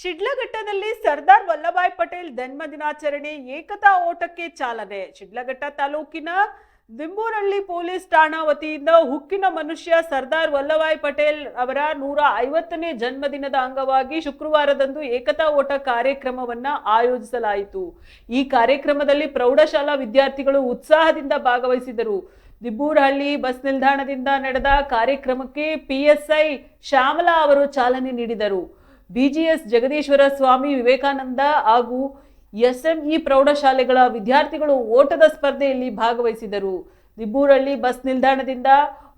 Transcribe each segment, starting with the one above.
ಶಿಡ್ಲಘಟ್ಟದಲ್ಲಿ ಸರ್ದಾರ್ ವಲ್ಲಭಾಯ್ ಪಟೇಲ್ ಜನ್ಮ ದಿನಾಚರಣೆ ಏಕತಾ ಓಟಕ್ಕೆ ಚಾಲನೆ. ಶಿಡ್ಲಘಟ್ಟ ತಾಲೂಕಿನ ದಿಂಬೂರಳ್ಳಿ ಪೊಲೀಸ್ ಠಾಣಾ ವತಿಯಿಂದ ಹುಕ್ಕಿನ ಮನುಷ್ಯ ಸರ್ದಾರ್ ವಲ್ಲಭಾಯ್ ಪಟೇಲ್ ಅವರ ನೂರ ಐವತ್ತನೇ ಜನ್ಮದಿನದ ಅಂಗವಾಗಿ ಶುಕ್ರವಾರದಂದು ಏಕತಾ ಓಟ ಕಾರ್ಯಕ್ರಮವನ್ನ ಆಯೋಜಿಸಲಾಯಿತು. ಈ ಕಾರ್ಯಕ್ರಮದಲ್ಲಿ ಪ್ರೌಢಶಾಲಾ ವಿದ್ಯಾರ್ಥಿಗಳು ಉತ್ಸಾಹದಿಂದ ಭಾಗವಹಿಸಿದರು. ದಿಬ್ಬೂರಹಳ್ಳಿ ಬಸ್ ನಿಲ್ದಾಣದಿಂದ ನಡೆದ ಕಾರ್ಯಕ್ರಮಕ್ಕೆ ಪಿಎಸ್ಐ ಶ್ಯಾಮಲಾ ಅವರು ಚಾಲನೆ ನೀಡಿದರು. ಬಿಜಿಎಸ್ ಜಗದೀಶ್ವರ ಸ್ವಾಮಿ ವಿವೇಕಾನಂದ ಹಾಗೂ ಎಸ್ಎಂಇ ಪ್ರೌಢಶಾಲೆಗಳ ವಿದ್ಯಾರ್ಥಿಗಳು ಓಟದ ಸ್ಪರ್ಧೆಯಲ್ಲಿ ಭಾಗವಹಿಸಿದರು. ದಿಬ್ಬೂರಳ್ಳಿ ಬಸ್ ನಿಲ್ದಾಣದಿಂದ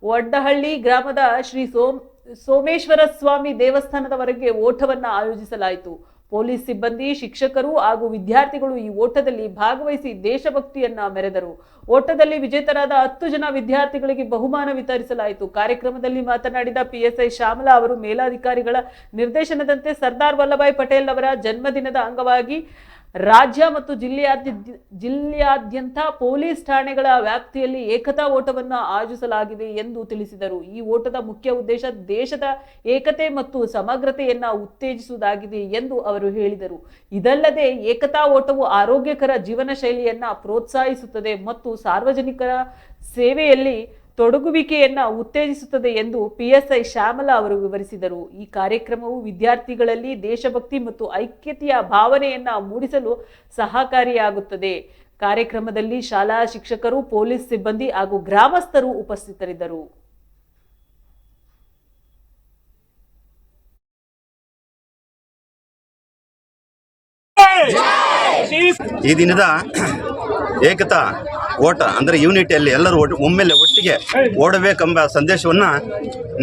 ಒಡ್ಡಹಳ್ಳಿ ಗ್ರಾಮದ ಶ್ರೀ ಸೋಮ್, ಸೋಮೇಶ್ವರ ಸ್ವಾಮಿ ದೇವಸ್ಥಾನದವರೆಗೆ ಓಟವನ್ನು ಆಯೋಜಿಸಲಾಯಿತು. ಪೊಲೀಸ್ ಸಿಬ್ಬಂದಿ, ಶಿಕ್ಷಕರು ಹಾಗೂ ವಿದ್ಯಾರ್ಥಿಗಳು ಈ ಓಟದಲ್ಲಿ ಭಾಗವಹಿಸಿ ದೇಶಭಕ್ತಿಯನ್ನ ಮೆರೆದರು. ಓಟದಲ್ಲಿ ವಿಜೇತರಾದ ಹತ್ತು ಜನ ವಿದ್ಯಾರ್ಥಿಗಳಿಗೆ ಬಹುಮಾನ ವಿತರಿಸಲಾಯಿತು. ಕಾರ್ಯಕ್ರಮದಲ್ಲಿ ಮಾತನಾಡಿದ ಪಿಎಸ್ಐ ಶ್ಯಾಮಲಾ ಅವರು ಮೇಲಾಧಿಕಾರಿಗಳ ನಿರ್ದೇಶನದಂತೆ ಸರ್ದಾರ್ ವಲ್ಲಭಾಯ್ ಪಟೇಲ್ ಅವರ ಜನ್ಮದಿನದ ಅಂಗವಾಗಿ ರಾಜ್ಯ ಮತ್ತು ಜಿಲ್ಲೆಯಾದ್ಯ, ಜಿಲ್ಲೆಯಾದ್ಯಂತ ಪೊಲೀಸ್ ಠಾಣೆಗಳ ವ್ಯಾಪ್ತಿಯಲ್ಲಿ ಏಕತಾ ಓಟವನ್ನು ಆಯೋಜಿಸಲಾಗಿದೆ ಎಂದು ತಿಳಿಸಿದರು. ಈ ಓಟದ ಮುಖ್ಯ ಉದ್ದೇಶ ದೇಶದ ಏಕತೆ ಮತ್ತು ಸಮಗ್ರತೆಯನ್ನು ಉತ್ತೇಜಿಸುವುದಾಗಿದೆ ಎಂದು ಅವರು ಹೇಳಿದರು. ಇದಲ್ಲದೆ ಏಕತಾ ಓಟವು ಆರೋಗ್ಯಕರ ಜೀವನ ಶೈಲಿಯನ್ನು ಪ್ರೋತ್ಸಾಹಿಸುತ್ತದೆ ಮತ್ತು ಸಾರ್ವಜನಿಕರ ಸೇವೆಯಲ್ಲಿ ತೊಡಗುವಿಕೆಯನ್ನ ಉತ್ತೇಜಿಸುತ್ತದೆ ಎಂದು ಪಿಎಸ್ಐ ಶ್ಯಾಮಲಾ ಅವರು ವಿವರಿಸಿದರು. ಈ ಕಾರ್ಯಕ್ರಮವು ವಿದ್ಯಾರ್ಥಿಗಳಲ್ಲಿ ದೇಶಭಕ್ತಿ ಮತ್ತು ಐಕ್ಯತೆಯ ಭಾವನೆಯನ್ನ ಮೂಡಿಸಲು ಸಹಕಾರಿಯಾಗುತ್ತದೆ. ಕಾರ್ಯಕ್ರಮದಲ್ಲಿ ಶಾಲಾ ಶಿಕ್ಷಕರು, ಪೊಲೀಸ್ ಸಿಬ್ಬಂದಿ ಹಾಗೂ ಗ್ರಾಮಸ್ಥರು ಉಪಸ್ಥಿತರಿದ್ದರು. ಈ ದಿನದ ಏಕತಾ ಓಟ, ಅಂದರೆ ಯೂನಿಟಿಯಲ್ಲಿ ಎಲ್ಲರೂ ಒಟ್ಟು ಒಮ್ಮೆಲೆ ಒಟ್ಟಿಗೆ ಓಡಬೇಕೆಂಬ ಸಂದೇಶವನ್ನು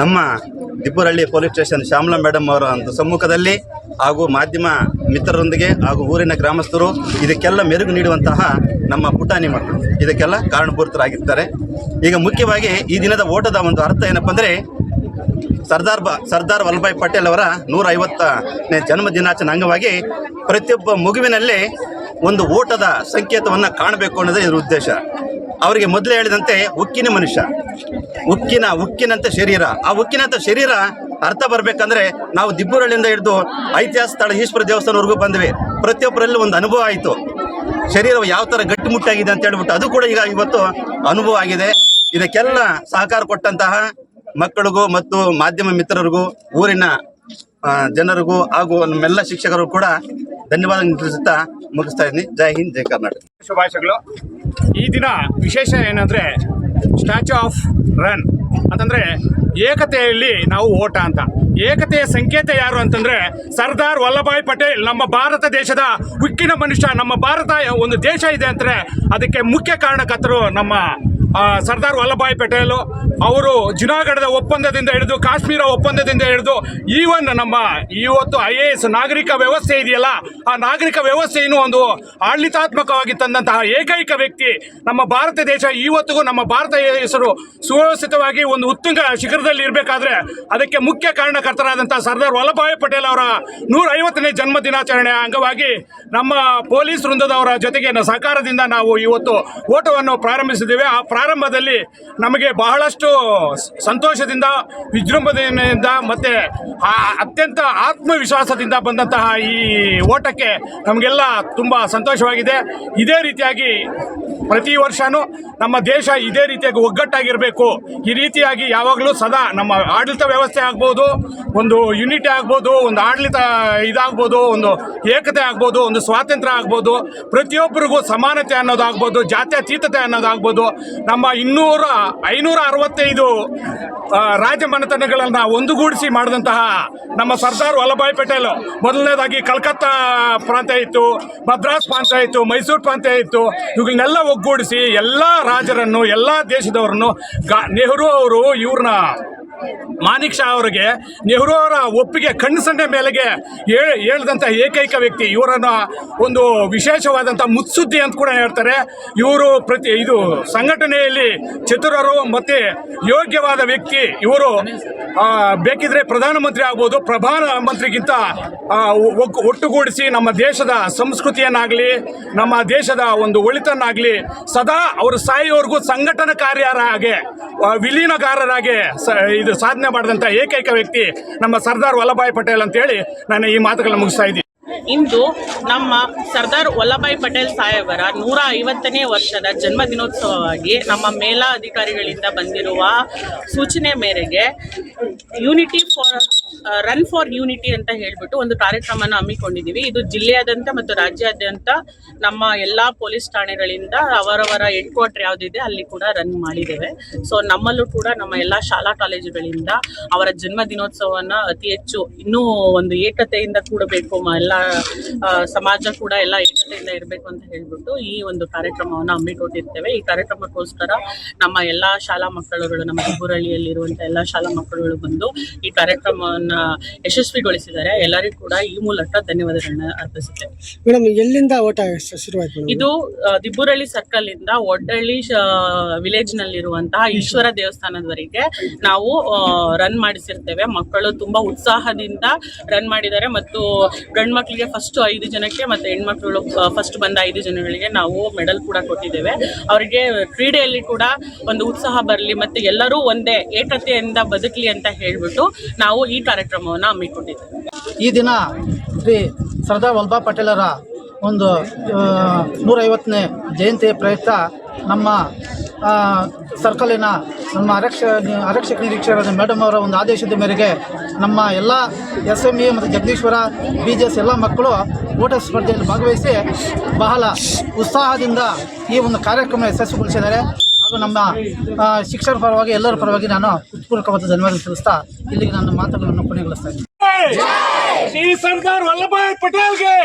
ನಮ್ಮ Dibbarahalli police station Shyamala madam ಅವರ ಒಂದು ಸಮ್ಮುಖದಲ್ಲಿ ಹಾಗೂ ಮಾಧ್ಯಮ ಮಿತ್ರರೊಂದಿಗೆ ಹಾಗೂ ಊರಿನ ಗ್ರಾಮಸ್ಥರು ಇದಕ್ಕೆಲ್ಲ ಮೆರುಗು ನೀಡುವಂತಹ ನಮ್ಮ ಪುಟಾಣಿ ಮಕ್ಕಳು. ಇದಕ್ಕೆಲ್ಲ ಕಾರಣಭೂತರಾಗಿರ್ತಾರೆ. ಈಗ ಮುಖ್ಯವಾಗಿ ಈ ದಿನದ ಓಟದ ಒಂದು ಅರ್ಥ ಏನಪ್ಪ ಅಂದರೆ ಸರ್ದಾರ್ ಬ, ಸರ್ದಾರ್ ವಲ್ಲಭಾಯ್ ಪಟೇಲ್ ಅವರ ನೂರ ಐವತ್ತನೇ ಜನ್ಮ ದಿನಾಚರಣೆ ಅಂಗವಾಗಿ ಪ್ರತಿಯೊಬ್ಬ ಮಗುವಿನಲ್ಲಿ ಒಂದು ಓಟದ ಸಂಕೇತವನ್ನು ಕಾಣಬೇಕು ಅನ್ನೋದೇ ಇದರ ಉದ್ದೇಶ. ಅವರಿಗೆ ಮೊದಲೇ ಹೇಳಿದಂತೆ ಉಕ್ಕಿನ ಮನುಷ್ಯ. ಉಕ್ಕಿನ, ಉಕ್ಕಿನಂತೆ ಶರೀರ. ಆ ಉಕ್ಕಿನಂಥ ಶರೀರ ಅರ್ಥ ಬರಬೇಕಂದ್ರೆ ನಾವು ದಿಬ್ಬೂರಳ್ಳಿಯಿಂದ ಹಿಡಿದು ಐತಿಹಾಸಿಕ ಸ್ಥಳ ಈಶ್ವರ ದೇವಸ್ಥಾನವರೆಗೂ ಬಂದ್ವಿ. ಪ್ರತಿಯೊಬ್ಬರಲ್ಲೂ ಒಂದು ಅನುಭವ ಆಯಿತು. ಶರೀರ ಯಾವ ಥರ ಗಟ್ಟಿಮುಟ್ಟಾಗಿದೆ ಅಂತ ಹೇಳ್ಬಿಟ್ಟು ಅದು ಕೂಡ ಈಗ ಇವತ್ತು ಅನುಭವ ಆಗಿದೆ. ಇದಕ್ಕೆಲ್ಲ ಸಹಕಾರ ಕೊಟ್ಟಂತಹ ಮಕ್ಕಳಿಗೂ ಮತ್ತು ಮಾಧ್ಯಮ ಮಿತ್ರರಿಗೂ, ಊರಿನ ಜನರಿಗೂ ಹಾಗೂ ನಮ್ಮೆಲ್ಲ ಶಿಕ್ಷಕರು ಕೂಡ ಧನ್ಯವಾದ ತಿಳಿಸುತ್ತಾ ಮುಗಿಸ್ತಾ ಇದ್ದೀನಿ. ಜೈ ಹಿಂದ್, ಜೈ ಕರ್ನಾಟಕ. ಶುಭಾಶಯಗಳು. ಈ ದಿನ ವಿಶೇಷ ಏನಂದ್ರೆ ಸ್ಟ್ಯಾಚ್ಯೂ ಆಫ್ ರನ್ ಅಂತಂದ್ರೆ ಏಕತೆಯಲ್ಲಿ ನಾವು ಓಟ ಅಂತ. ಏಕತೆಯ ಸಂಕೇತ ಯಾರು ಅಂತಂದ್ರೆ ಸರ್ದಾರ್ ವಲ್ಲಭಾಯ್ ಪಟೇಲ್, ನಮ್ಮ ಭಾರತ ದೇಶದ ಉಕ್ಕಿನ ಮನುಷ್ಯ, ನಮ್ಮ ಭಾರತ ಒಂದು ದೇಶ ಇದೆ ಅಂದ್ರೆ ಅದಕ್ಕೆ ಮುಖ್ಯ ಕಾರಣಕರ್ತರು ನಮ್ಮ ಸರ್ದಾರ್ ವಲ್ಲಭಾಯ್ ಪಟೇಲ್ ಅವರು ಜುನಾಗಢದ ಒಪ್ಪಂದದಿಂದ ಹಿಡಿದು ಕಾಶ್ಮೀರ ಒಪ್ಪಂದದಿಂದ ಹಿಡಿದು ಈವನ್ ನಮ್ಮ ಇವತ್ತು ಐ ಎ ಎಸ್ ನಾಗರಿಕ ವ್ಯವಸ್ಥೆ ಇದೆಯಲ್ಲ, ಆ ನಾಗರಿಕ ವ್ಯವಸ್ಥೆಯನ್ನು ಒಂದು ಆಡಳಿತಾತ್ಮಕವಾಗಿ ತಂದಂತಹ ಏಕೈಕ ವ್ಯಕ್ತಿ ನಮ್ಮ ಭಾರತ ದೇಶ. ಇವತ್ತಿಗೂ ನಮ್ಮ ಭಾರತ ಹೆಸರು ಸುವ್ಯವಸ್ಥಿತವಾಗಿ ಒಂದು ಉತ್ತುಂಗ ಶಿಖರದಲ್ಲಿ ಇರಬೇಕಾದ್ರೆ ಅದಕ್ಕೆ ಮುಖ್ಯ ಕಾರಣಕರ್ತರಾದಂತಹ ಸರ್ದಾರ್ ವಲ್ಲಭಾಯ್ ಪಟೇಲ್ ಅವರ ನೂರ ಐವತ್ತನೇ ಜನ್ಮ ದಿನಾಚರಣೆ ಅಂಗವಾಗಿ ನಮ್ಮ ಪೊಲೀಸ್ ವೃಂದದವರ ಜೊತೆಗೆ ಸಹಕಾರದಿಂದ ನಾವು ಇವತ್ತು ಓಟವನ್ನು ಪ್ರಾರಂಭಿಸಿದ್ದೇವೆ. ಆ ಪ್ರಾರಂಭದಲ್ಲಿ ನಮಗೆ ಬಹಳಷ್ಟು ಸಂತೋಷದಿಂದ, ವಿಜೃಂಭಣೆಯಿಂದ ಮತ್ತೆ ಅತ್ಯಂತ ಆತ್ಮವಿಶ್ವಾಸದಿಂದ ಬಂದಂತಹ ಈ ಓಟಕ್ಕೆ ನಮಗೆಲ್ಲ ತುಂಬ ಸಂತೋಷವಾಗಿದೆ. ಇದೇ ರೀತಿಯಾಗಿ ಪ್ರತಿ ವರ್ಷನೂ ನಮ್ಮ ದೇಶ ಇದೇ ರೀತಿಯಾಗಿ ಒಗ್ಗಟ್ಟಾಗಿರಬೇಕು. ಈ ರೀತಿಯಾಗಿ ಯಾವಾಗಲೂ ಸದಾ ನಮ್ಮ ಆಡಳಿತ ವ್ಯವಸ್ಥೆ ಆಗ್ಬೋದು, ಒಂದು ಯುನಿಟಿ ಆಗ್ಬೋದು, ಒಂದು ಆಡಳಿತ ಇದಾಗ್ಬೋದು, ಒಂದು ಏಕತೆ ಆಗ್ಬೋದು, ಒಂದು ಸ್ವಾತಂತ್ರ್ಯ ಆಗ್ಬೋದು, ಪ್ರತಿಯೊಬ್ಬರಿಗೂ ಸಮಾನತೆ ಅನ್ನೋದಾಗ್ಬೋದು, ಜಾತ್ಯತೀತತೆ ಅನ್ನೋದಾಗ್ಬೋದು. ನಮ್ಮ ಇನ್ನೂರ ಐನೂರ ಅರವತ್ತೈದು ರಾಜ್ಯ ರಾಜಮನೆತನಗಳನ್ನು ಒಂದುಗೂಡಿಸಿ ಮಾಡಿದಂತಹ ನಮ್ಮ ಸರ್ದಾರ್ ವಲ್ಲಭಾಯ್ ಪಟೇಲ್. ಮೊದಲನೇದಾಗಿ ಕಲ್ಕತ್ತಾ ಪ್ರಾಂತ್ಯ ಇತ್ತು, ಮದ್ರಾಸ್ ಪ್ರಾಂತ್ಯ ಇತ್ತು, ಮೈಸೂರು ಪ್ರಾಂತ್ಯ ಇತ್ತು. ಇವುಗಳನ್ನೆಲ್ಲ ಒಗ್ಗೂಡಿಸಿ ಎಲ್ಲ ರಾಜರನ್ನು, ಎಲ್ಲ ದೇಶದವರನ್ನು ಗಾ, ನೆಹರು ಅವರು ಇವ್ರನ್ನ ಮಾನಿಕ್ ಶಾ ಅವರಿಗೆ ನೆಹರು ಅವರ ಒಪ್ಪಿಗೆ ಕಣ್ಣು ಮೇಲೆಗೆ ಹೇಳಿದಂಥ ಏಕೈಕ ವ್ಯಕ್ತಿ. ಇವರನ್ನು ಒಂದು ವಿಶೇಷವಾದಂಥ ಮುತ್ಸುದ್ದಿ ಅಂತ ಕೂಡ ಹೇಳ್ತಾರೆ. ಇವರು ಪ್ರತಿ ಇದು ಸಂಘಟನೆಯಲ್ಲಿ ಚತುರರು ಮತ್ತು ಯೋಗ್ಯವಾದ ವ್ಯಕ್ತಿ. ಇವರು ಬೇಕಿದ್ರೆ ಪ್ರಧಾನಮಂತ್ರಿ ಆಗ್ಬೋದು ಪ್ರಧಾನಮಂತ್ರಿಗಿಂತ ಒಟ್ಟುಗೂಡಿಸಿ ನಮ್ಮ ದೇಶದ ಸಂಸ್ಕೃತಿಯನ್ನಾಗಲಿ, ನಮ್ಮ ದೇಶದ ಒಂದು ಒಳಿತನ್ನಾಗಲಿ, ಸದಾ ಅವರು ಸಾಯೋವರೆಗೂ ಸಂಘಟನಾಕಾರ್ಯರಾಗೆ ವಿಲೀನಗಾರರಾಗೆ ಸ ಇದು ಒಂದು ಸಾಧನೆ ಏಕೈಕ ವ್ಯಕ್ತಿ ನಮ್ಮ ಸರ್ದಾರ್ ವಲ್ಲಭಾಯ್ ಪಟೇಲ್ ಅಂತೇಳಿ ನಾನು ಈ ಮಾತುಗಳನ್ನ ಮುಗಿಸ್ತಾ ಇದ್ದೀನಿ. ಇಂದು ನಮ್ಮ ಸರ್ದಾರ್ ವಲ್ಲಭಾಯ್ ಪಟೇಲ್ ಸಾಹೇಬರ ನೂರ ಐವತ್ತನೇ ವರ್ಷದ ಜನ್ಮ ದಿನೋತ್ಸವವಾಗಿ ನಮ್ಮ ಮೇಲಾಧಿಕಾರಿಗಳಿಂದ ಬಂದಿರುವ ಸೂಚನೆ ಮೇರೆಗೆ unity for run for unity ಅಂತ ಹೇಳ್ಬಿಟ್ಟು ಒಂದು ಕಾರ್ಯಕ್ರಮನ ಹಮ್ಮಿಕೊಂಡಿದ್ದೀವಿ. ಇದು ಜಿಲ್ಲೆಯಾದ್ಯಂತ ಮತ್ತು ರಾಜ್ಯಾದ್ಯಂತ ನಮ್ಮ ಎಲ್ಲ ಪೊಲೀಸ್ ಠಾಣೆಗಳಿಂದ ಅವರವರ ಹೆಡ್ ಕ್ವಾರ್ಟರ್ ಯಾವುದಿದೆ ಅಲ್ಲಿ ಕೂಡ ರನ್ ಮಾಡಿದ್ದೇವೆ. ಸೊ ನಮ್ಮಲ್ಲೂ ಕೂಡ ನಮ್ಮ ಎಲ್ಲ ಶಾಲಾ ಕಾಲೇಜುಗಳಿಂದ ಅವರ ಜನ್ಮ ದಿನೋತ್ಸವವನ್ನು ಅತಿ ಹೆಚ್ಚು ಇನ್ನೂ ಒಂದು ಏಕತೆಯಿಂದ ಕೂಡಬೇಕು ಎಲ್ಲ ಸಮಾಜ ಕೂಡ ಎಲ್ಲ ಏಕತೆಯಿಂದ ಇರಬೇಕು ಅಂತ ಹೇಳ್ಬಿಟ್ಟು ಈ ಒಂದು ಕಾರ್ಯಕ್ರಮವನ್ನು ಹಮ್ಮಿಕೊಂಡಿರ್ತೇವೆ. ಈ ಕಾರ್ಯಕ್ರಮಕ್ಕೋಸ್ಕರ ನಮ್ಮ ಎಲ್ಲ ಶಾಲಾ ಮಕ್ಕಳುಗಳು, ನಮ್ಮ ಹುಬ್ಬರಳ್ಳಿಯಲ್ಲಿರುವಂಥ ಎಲ್ಲ ಶಾಲಾ ಮಕ್ಕಳುಗಳು ಬಂದು ಈ ಕಾರ್ಯಕ್ರಮವನ್ನ ಯಶಸ್ವಿಗೊಳಿಸಿದ್ದಾರೆ. ಎಲ್ಲರಿಗೂ ಕೂಡ ಈ ಮೂಲಕ ಧನ್ಯವಾದಗಳನ್ನ ಅರ್ಪಿಸುತ್ತೇವೆ ಮೇಡಮ್ ಎಲ್ಲಿಂದ ಓಟ ಶುರುವಾಯ್ತು? ಇದು ದಿಬ್ಬುರಳ್ಳಿ ಸರ್ಕಲ್ ಇಂದ ಒಡ್ಡಳ್ಳಿ ವಿಲೇಜ್ ನಲ್ಲಿರುವಂತಹ ಈಶ್ವರ ದೇವಸ್ಥಾನದವರೆಗೆ ನಾವು ರನ್ ಮಾಡಿಸಿರ್ತೇವೆ. ಮಕ್ಕಳು ತುಂಬಾ ಉತ್ಸಾಹದಿಂದ ರನ್ ಮಾಡಿದ್ದಾರೆ ಮತ್ತು ಗಂಡು ಮಕ್ಕಳಿಗೆ ಫಸ್ಟ್ ಐದು ಜನಕ್ಕೆ ಮತ್ತೆ ಹೆಣ್ಮಕ್ಳು ಫಸ್ಟ್ ಬಂದ ಐದು ಜನಗಳಿಗೆ ನಾವು ಮೆಡಲ್ ಕೂಡ ಕೊಟ್ಟಿದ್ದೇವೆ. ಅವರಿಗೆ ಕ್ರೀಡೆಯಲ್ಲಿ ಕೂಡ ಒಂದು ಉತ್ಸಾಹ ಬರಲಿ ಮತ್ತೆ ಎಲ್ಲರೂ ಒಂದೇ ಏಕತೆಯಿಂದ ಬದುಕಲಿ ಅಂತ ಹೇಳ್ಬಿಟ್ಟು ನಾವು ಈ ಕಾರ್ಯಕ್ರಮವನ್ನು ಹಮ್ಮಿಕೊಂಡಿದೆ ಈ ದಿನ ಶ್ರೀ ಸರ್ದಾರ್ ವಲ್ಲಭಾಯ್ ಪಟೇಲರ ಒಂದು ನೂರೈವತ್ತನೇ ಜಯಂತಿ ಪ್ರಯುಕ್ತ ನಮ್ಮ ಸರ್ಕಲಿನ ನಮ್ಮ ಆರಕ್ಷ, ಆರಕ್ಷಕ ನಿರೀಕ್ಷಕರಾದ ಮೇಡಮ್ ಅವರ ಒಂದು ಆದೇಶದ ಮೇರೆಗೆ ನಮ್ಮ ಎಲ್ಲ ಎಸ್ ಎಂ ಇ ಮತ್ತು ಜಗದೀಶ್ವರ ಬಿ ಜಿ ಎಸ್ ಎಲ್ಲ ಮಕ್ಕಳು ಓಟ ಸ್ಪರ್ಧೆಯಲ್ಲಿ ಭಾಗವಹಿಸಿ ಬಹಳ ಉತ್ಸಾಹದಿಂದ ಈ ಒಂದು ಕಾರ್ಯಕ್ರಮ ಯಶಸ್ವಿಗೊಳಿಸಿದ್ದಾರೆ. ಹಾಗೂ ನಮ್ಮ ಶಿಕ್ಷಕರ ಪರವಾಗಿ, ಎಲ್ಲರ ಪರವಾಗಿ ನಾನು ಪೂರ್ವಕವಾದ ಧನ್ಯವಾದ ತಿಳಿಸ್ತಾ ಇಲ್ಲಿಗೆ ನನ್ನ ಮಾತುಗಳನ್ನು ಕೊನೆಗೊಳಿಸ್ತಾ ಇದ್ದೀನಿ. ಸರ್ದಾರ್ ವಲ್ಲಭಾಯ್ ಪಟೇಲ್ಗೆ!